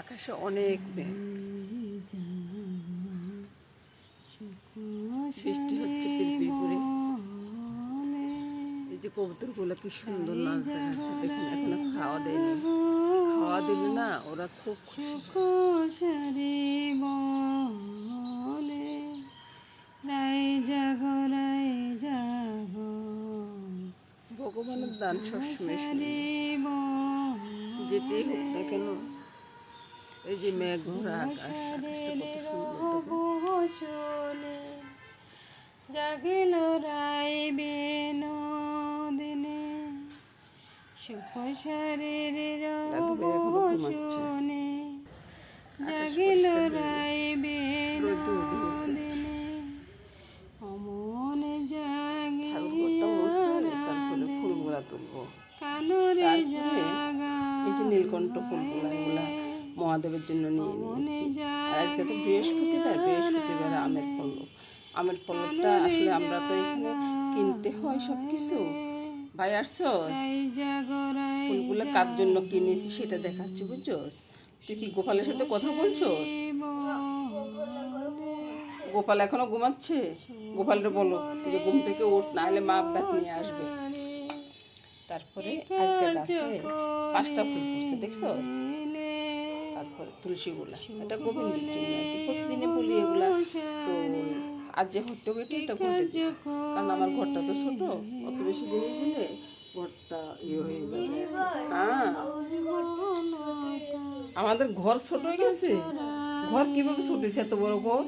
আকাশে অনেক মেঘ। বৃষ্টি হচ্ছে পিরপির করে এই যে কবুতরগুলো কি সুন্দর নাচ দেখাচ্ছে। দেখুন এখনও খাওয়া দেয়নি। খাওয়া দিলে না ওরা খুব খুশি। কুশারি রাই জাগো রাই জাগো। ভগবানের দান সবসময় যেটাই হোক না কেন এই যে মেঘ ভরা আকাশ জাগিল রাই বিনোদিনে সুখ শরীরের দাদু ভাই এখনও ঘুমাচ্ছে। বসনে আকাশ জাগিল রাই উঠে অমন জাগা এই যে নীলকণ্ঠ ফুলগুলা মহাদেবের জন্য নিয়ে নিয়েছি। আর আজকে তো বৃহস্পতিবার বৃহস্পতিবার আমের পল্লব। আমের পল্লবটা আসলে আমরা তো এখানে কিনতে হয় সব কিছু ভাই, আসছস? ফুলগুলো কার জন্য কিনেছি সেটা দেখাচ্ছি, বুঝছস? তুই কি গোপালের সাথে কথা বলছস? গোপাল এখনও ঘুমাচ্ছে? গোপালরে বলো, যে ঘুম থেকে উঠ না হলে মা ব্যাত নিয়ে আসবে। তারপরে আজকে গাছে পাঁচটা ফুল ফুটছে দেখছস তারপরে তুলসী গোলা এটা গোবিন্দের জন্য আর কি। প্রতিদিনে বলি এগুলা। তো আজ যে হট্ট কেটে এটা করতে কারণ আমার ঘরটা তো ছোট অত বেশি জিনিস দিলে ঘরটা ইয়ে হয়ে যাবে। হ্যাঁ। আমাদের ঘর ছোট হয়ে গেছে। ঘর কীভাবে ছোট হয়েছে এত বড় ঘর?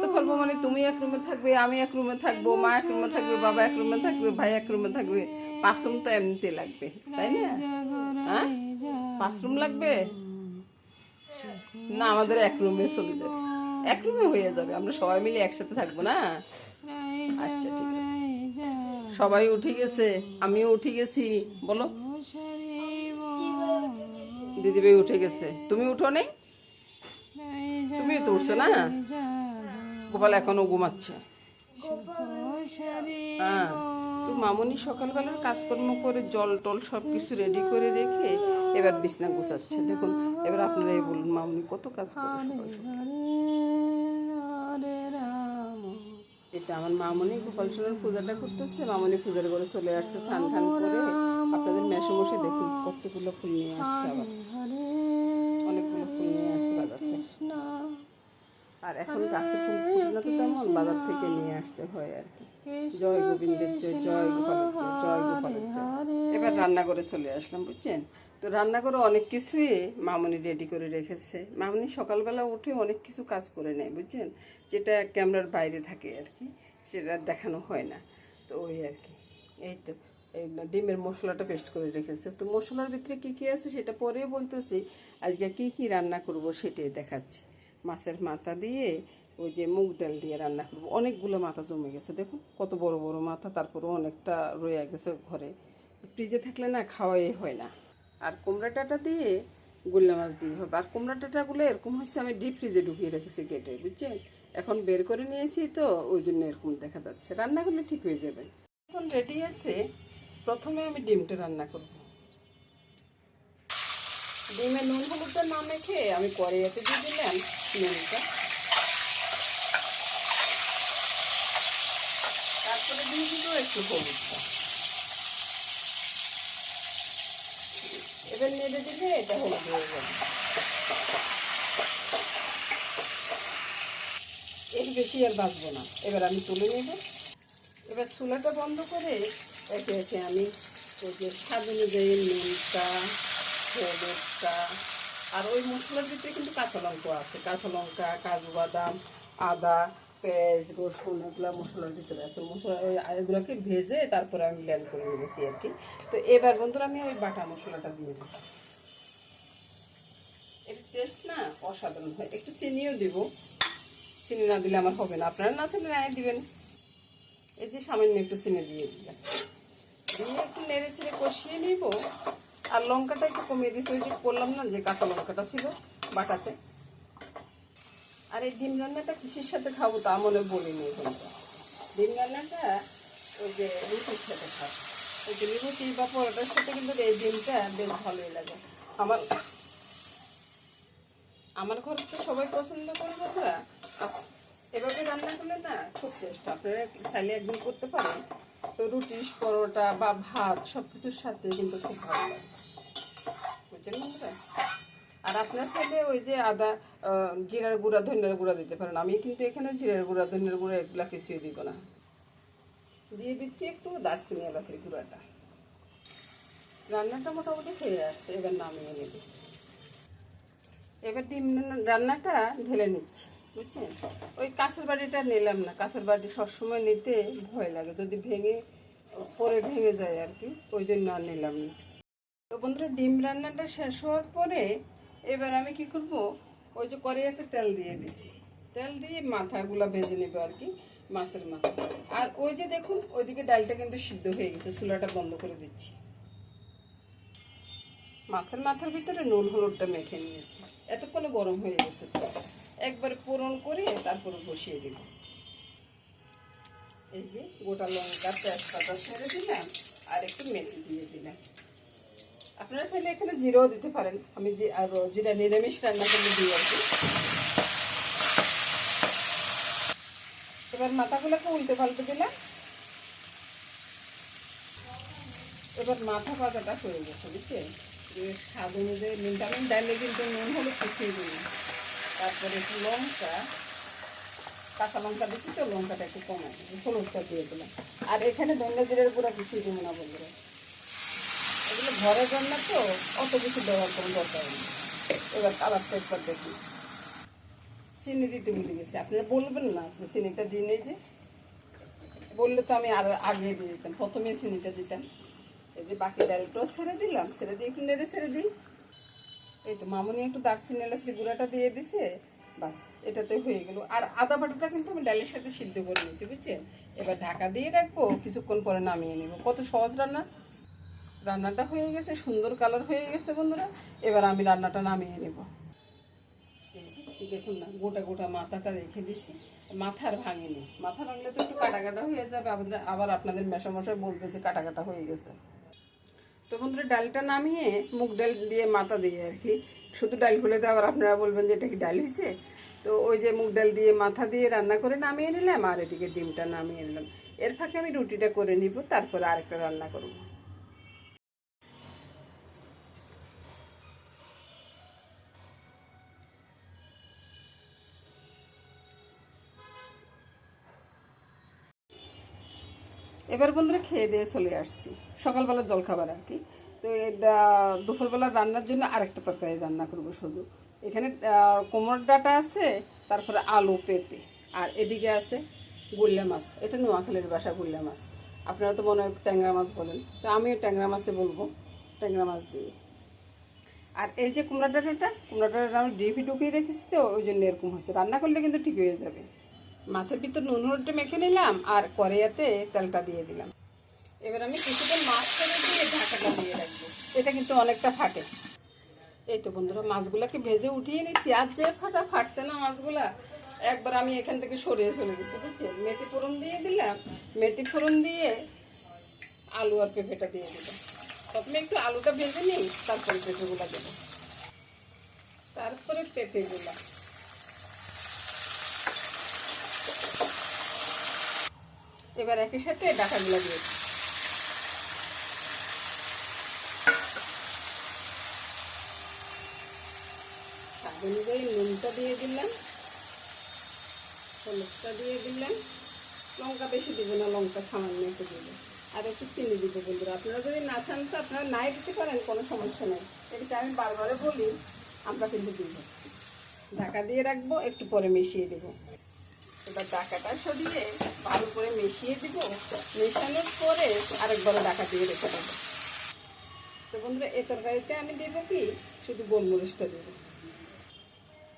করতে পারব মানে তুমি এক রুমে থাকবে, আমি এক রুমে থাকব, মা এক রুমে থাকবে, বাবা এক রুমে থাকবে, ভাই এক রুমে থাকবে। পাঁচ রুম তো এমনিতে লাগবে, তাই না? হ্যাঁ? পাঁচ লাগবে? না, আমাদের এক রুমে চলে যাবে। এক রুমে হয়ে যাবে, আমরা সবাই মিলে একসাথে থাকব না? আচ্ছা ঠিক আছে। সবাই উঠে গেছে, আমিও উঠে গেছি, বলো। দিদিভাই উঠে গেছে। তুমি উঠো নেই? তুমি তো উঠছো না? গোপাল এখনও ঘুমাচ্ছে। হ্যাঁ মামনি সকালবেলার কাজকর্ম করে জল টল সব কিছু রেডি করে রেখে এবার বিছনা গোছাচ্ছে। দেখুন, এবার আপনারা এই বলুন, মামনি কত কাজ করে এটা আমার মামনি গোপাল সোনার পূজাটা করতেছে। মামনি পূজার করে চলে আসছে, স্নান টান করে। আপনাদের মেশো মশে দেখুন, কতগুলো ফুল নিয়ে আসছে আবার। অনেকগুলো ফুল নিয়ে আসছে বাজার আর এখন গাছে ফুল ফুটলে তো তেমন বাজার থেকে নিয়ে আসতে হয় আর কি। জয় গোবিন্দের জয় জয় গোপালের জয় জয় গোপালের জয়। এবার রান্না করে চলে আসলাম বুঝছেন? তো রান্না করে অনেক কিছুই মামনি রেডি করে রেখেছে। মামনি সকালবেলা উঠে অনেক কিছু কাজ করে নেয় বুঝছেন? যেটা ক্যামেরার বাইরে থাকে আর কি সেটা দেখানো হয় না। তো ওই আর কি এই তো এই ডিমের মশলাটা পেস্ট করে রেখেছে। তো মশলার ভিতরে কী কী আছে সেটা পরে বলতেছি। আজকে কী কী রান্না করব সেটাই দেখাচ্ছি। মাছের মাথা দিয়ে ওই যে মুগ ডাল দিয়ে রান্না করব। অনেকগুলো মাথা জমে গেছে, দেখুন কত বড় বড় মাথা, তারপরেও অনেকটা রয়ে গেছে ঘরে। ফ্রিজে থাকলে না খাওয়াই হয় না। আর কুমড়া ডাঁটা দিয়ে গুল্লা মাছ দিয়ে হবে। আর কুমড়া ডাঁটাগুলো এরকম হয়েছে, আমি ডিপ ফ্রিজে ঢুকিয়ে রেখেছি গেটে বুঝছেন? এখন বের করে নিয়েছি তো, ওই জন্য এরকম দেখা যাচ্ছে। রান্না করলে ঠিক হয়ে যাবে। এখন রেডি আছে, প্রথমে আমি ডিমটা রান্না করব। ডিমে নুন হলুদটা না মেখে আমি কড়াইয়াতে দিয়ে দিলাম নুনটা। তারপরে দিয়ে দিব একটু হলুদটা। এবার নেড়ে দিলে এটা হলুদ হয়ে যাবে। এর বেশি আর বাঁচবো না। এবার আমি তুলে নেব। এবার চুলাটা বন্ধ করে একে একে আমি ওই স্বাদ অনুযায়ী নুনটা আর ওই মশলার ভিতরে কিন্তু কাঁচা লঙ্কা আছে। কাঁচা লঙ্কা, কাজু বাদাম, আদা, পেঁয়াজ, রসুন, এগুলো মশলার ভিতরে আছে। মশলা এগুলোকে ভেজে তারপরে আমি ব্লেন্ড করে নিয়েছি আর কি। তো এবার বন্ধুরা, আমি ওই বাটা মশলাটা দিয়ে দিই। এর টেস্ট না অসাধারণ হয়। একটু চিনিও দিব। চিনি না দিলে আমার হবে না। আপনারা না চিনি না দিবেন। এই যে সামান্য একটু চিনি দিয়ে দিলাম। দিয়ে একটু নেড়ে ছেড়ে কষিয়ে নিব। আর লঙ্কাটা একটু কমিয়ে দিয়েছি, ওই যে করলাম না, যে কাঁচা লঙ্কাটা ছিল বাটাতে। আর এই ডিম রান্নাটা কিসের সাথে খাব তা মনে বলিনি এখনটা ডিম রান্নাটা ওই যে রুটির সাথে খাও ওই যে রুটি বা পরোটার সাথে কিন্তু এই ডিমটা বেশ ভালোই লাগে। আমার আমার ঘরে তো সবাই পছন্দ করে বন্ধুরা। এভাবে রান্না করলে না খুব টেস্ট আপনারা চাইলে একদিন করতে পারেন। রুটি, পরোটা বা ভাত সব কিছুর সাথে কিন্তু খুব ভালো লাগে। বুঝছেন আর আপনার চাইলে ওই যে আদা জিরার গুঁড়া, ধনিয়ার গুঁড়া দিতে পারেন। আমি কিন্তু এখানে জিরার গুঁড়া, ধনিয়ার গুঁড়া এগুলা কিছুই দিব না। দিয়ে দিচ্ছি একটু দারচিনি এলাচের গুঁড়াটা। রান্নাটা মোটামুটি হয়ে আসছে, এবার নামিয়ে নেব। এবার ডিম রান্নাটা ঢেলে নিচ্ছি। বুঝছেন? ওই কাঁচের বাড়িটা নিলাম না। কাঁচের বাড়ি সবসময় নিতে ভয় লাগে। যদি ভেঙে, পরে ভেঙে যায় আর কি, ওই জন্য আর নিলাম না। তো বন্ধুরা, ডিম রান্নাটা শেষ হওয়ার পরে এবার আমি কি করব? ওই যে কড়াইয়াতে তেল দিয়ে দিছি। তেল দিয়ে মাথাগুলো ভেজে নেবে আর কি, মাছের মাথা। আর ওই যে দেখুন, ওইদিকে ডালটা কিন্তু সিদ্ধ হয়ে গেছে। চুলাটা বন্ধ করে দিচ্ছি। মাছের মাথার ভিতরে নুন, হলুদটা মেখে নিয়েছি। এতক্ষণে গরম হয়ে গেছে তো। একবার পূরণ করে তারপর বসিয়ে দেব। এই যে গোটা লঙ্কা তেজপাতা ছেড়ে দিলাম আর একটু মেথি দিয়ে দিলাম। আপনারা চাইলে এখানে জিরাও দিতে পারেন। আমি যে আর জিরা নিরামিষ রান্না করলে দিই আর কি এবার মাথাগুলোকে উল্টে পাল্টে দিলাম। এবার মাথা পাতাটা হয়ে গেছে, বুঝছেন? স্বাদ অনুযায়ী নুনটা আমি ডালে কিন্তু নুন হলে পিছিয়ে দিই তারপরে একটু লঙ্কা, কাঁচা লঙ্কা দিচ্ছি তো, লঙ্কাটা একটু কমাই হলুদটা দিয়ে দিলাম। আর এখানে ধনিয়া জিরের গুঁড়া কিছুই দেবো না বন্ধুরা। এগুলো ঘরের জন্য তো, অত কিছু ব্যবহার করুন দরকার নেই। এবার কালারটা একবার দেখুন চিনি দিতে ভুলে গেছি। আপনারা বলবেন না যে চিনিটা দিই নেই যে। বললে তো আমি আর আগে দিয়ে দিতাম। প্রথমে চিনিটা দিতাম। এই যে বাকি ডালটাও ছেড়ে দিলাম। ছেড়ে দিয়ে একটু নেড়ে ছেড়ে দিই। এই তো মামনি একটু দারচিনি, এলাচি গুঁড়াটা দিয়ে দিছে, বাস, এটাতে হয়ে গেল। আর আদা বাটাটা কিন্তু আমি ডালের সাথে সিদ্ধ করে নিয়েছি, বুঝছেন? এবার ঢাকা দিয়ে রাখব, কিছুক্ষণ পরে নামিয়ে নেব। কত সহজ রান্না। রান্নাটা হয়ে গেছে, সুন্দর কালার হয়ে গেছে, বন্ধুরা। এবার আমি রান্নাটা নামিয়ে নেব। দেখুন না, গোটা গোটা মাথাটা রেখে দিছি। মাথার ভাঙেনি। মাথা ভাঙলে তো একটু কাটা কাটা হয়ে যাবে। আবার আবার আপনাদের মেশামশাই বলবে যে কাটা কাটা হয়ে গেছে। তো বন্ধুরা, ডালটা নামিয়ে মুগ ডাল দিয়ে মাথা দিয়ে আর কি। শুধু ডাল খুলে তো আবার আপনারা বলবেন যে এটা কি ডাল হয়েছে তো ওই যে মুগ ডাল দিয়ে মাথা দিয়ে রান্না করে নামিয়ে নিলাম আর এদিকে ডিমটা নামিয়ে নিলাম। এর ফাঁকে আমি রুটিটা করে নিব, তারপরে আরেকটা রান্না করব। এবার বন্ধুরা খেয়ে দিয়ে চলে আসছি। সকালবেলা জলখাবার আর কি। তো এটা, দুপুরবেলা রান্নার জন্য আরেকটা তরকারি রান্না করব শুধু। এখানে কোমর ডাটা আছে, তারপরে আলু, পেঁপে। আর এদিকে আছে গুল্লা মাছ। এটা নোয়াখালীর বাসা গুল্লা মাছ। আপনারা তো মনে হয় ট্যাংরা মাছ বলেন। তো আমিও ট্যাংরা মাছে বলব, ট্যাংরা মাছ দিয়ে। আর এই যে কুমড়া ডাঁটাটা কুমড়া ডাঁটাটা আমি ডিপি ঢুকিয়ে রেখেছি তো, ওই জন্য এরকম হয়েছে। রান্না করলে কিন্তু ঠিক হয়ে যাবে। মাছের ভিতর নুন, হলুদটা মেখে নিলাম আর কড়াইয়াতে তেলটা দিয়ে দিলাম। এবার আমি কিছুক্ষণ মাছ ছেড়ে দিয়ে ঢাকাটা দিয়ে রাখব। এটা কিন্তু অনেকটা ফাটে। এই তো বন্ধুরা, মাছগুলাকে ভেজে উঠিয়ে নিচ্ছি। আর যে ফাটা ফাটছে না মাছগুলা, একবার আমি এখান থেকে সরিয়ে চলে গেছি, বুঝছেন? মেথি ফোড়ন দিয়ে দিলাম। মেথি ফোড়ন দিয়ে আলু আর পেঁপেটা দিয়ে দিলাম। প্রথমে একটু আলুটা ভেজে নিই, তারপরে পেঁপেগুলা দেবো। তারপরে পেঁপেগুলা। এবার একই সাথে ডাটাগুলো দিয়ে। স্বাদ অনুযায়ী নুনটা দিয়ে দিলাম, হলুদটা দিয়ে দিলাম। লঙ্কা বেশি দিব না, লঙ্কা সামান্য একটু দিব। আর একটু চিনি দিব বন্ধুরা। আপনারা যদি না চান তো আপনারা নাই দিতে পারেন, কোনো সমস্যা নেই। এটা আমি বারবারে বলি, আমরা কিন্তু দিব। ঢাকা দিয়ে রাখব, একটু পরে মিশিয়ে দেবো। এবার ডাকাটা সরিয়ে ভালো করে মিশিয়ে দিব। মেশানোর পরে আরেকবার ডাকা দিয়ে রেখে দেবো। তো বন্ধুরা এই তরকারিতে আমি দেবো কি? শুধু গোলমরিচটা দেবো।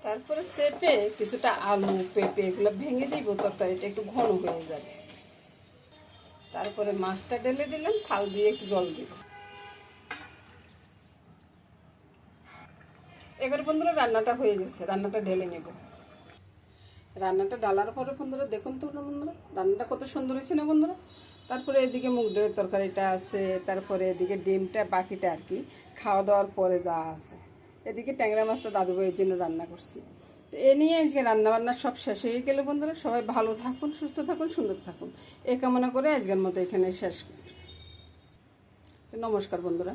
তারপরে চেপে কিছুটা আলু, পেঁপে এগুলো ভেঙে দিব, তরকারিটা একটু ঘন হয়ে যাবে। তারপরে মাছটা ঢেলে দিলাম, থাল দিয়ে একটু জল দিব। এবার বন্ধুরা, রান্নাটা হয়ে গেছে, রান্নাটা ঢেলে নেব। রান্নাটা ডালার পরে বন্ধুরা, দেখুন তো বন্ধুরা, রান্নাটা কত সুন্দর হয়েছে না বন্ধুরা? তারপরে এদিকে মুগ ডালের তরকারিটা আছে, তারপরে এদিকে ডিমটা, বাকিটা আর কি, খাওয়া দাওয়ার পরে যা আছে। এদিকে ট্যাংরা মাছটা দাদু ভাইয়ের জন্য রান্না করছি। তো এ নিয়ে আজকে রান্নাবান্না সব শেষ হয়ে গেলে বন্ধুরা, সবাই ভালো থাকুন, সুস্থ থাকুন, সুন্দর থাকুন। এই কামনা করে আজকের মতো এখানে শেষ নমস্কার বন্ধুরা।